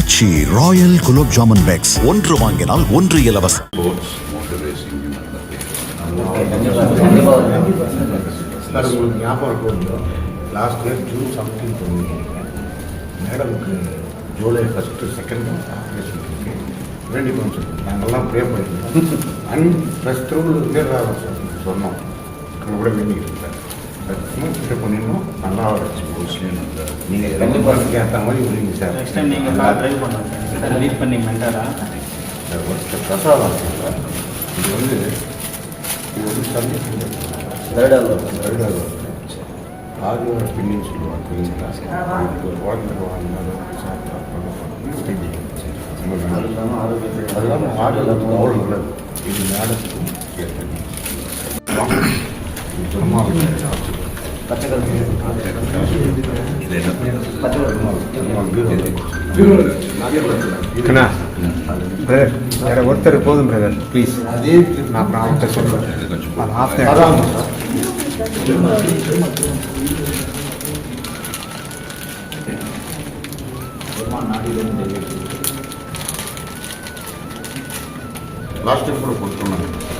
ஆச்சி royal gulab jamun packs ஒன்று வாங்கினால் ஒன்று இலவசம். லாஸ்ட் இயர் ஜூன் சம்திங் பண்ணியிருக்கேன் மேடமுக்கு ஜூலை ஃபஸ்ட்டு செகண்ட் ஆப்ரேஷன் இருக்கு வேண்டி கொஞ்சம் நாங்கள்லாம் ப்ரே பண்ணியிருந்தோம் அண்ட் ப்ளஸ் த்ரூவில் சொன்னோம் அங்கே கூட வேண்டிக்கிட்டு சார் ப்ரே பண்ணியிருந்தோம் நல்லா அந்த நீங்கள் ரெண்டு ஏற்ற மாதிரி விடுங்க சார் நெக்ஸ்ட் டைம் நீங்கள் கார் ட்ரைவ் பண்ணுங்க. சார் லீட் பண்ணி மென்டரா சார் ஒரு பிரசாதம் சார் இது வந்து இது வந்து தண்ணி வருடாது வருடாது ஆதிவார பின்னின்னு சொல்லுவாங்க தெரியுங்களா இப்போ குழந்தை வாங்கினாலும் அது இல்லாமல் ஆடுகளுக்கு அவ்வளோ நல்லது இது மேடத்துக்கும் ஏற்படும் இது பெருமாள் ஆட்சி இது என்ன கண்ணா பிரதர் வேற ஒருத்தர் போதும் பிரதர் ப்ளீஸ் அதே நான் அப்புறம் அவர்கிட்ட சொல்லுவேன் இது கொஞ்சம் அது half the- அதான் சார் லாஸ்ட் டைம் கூட கொடுத்தோம்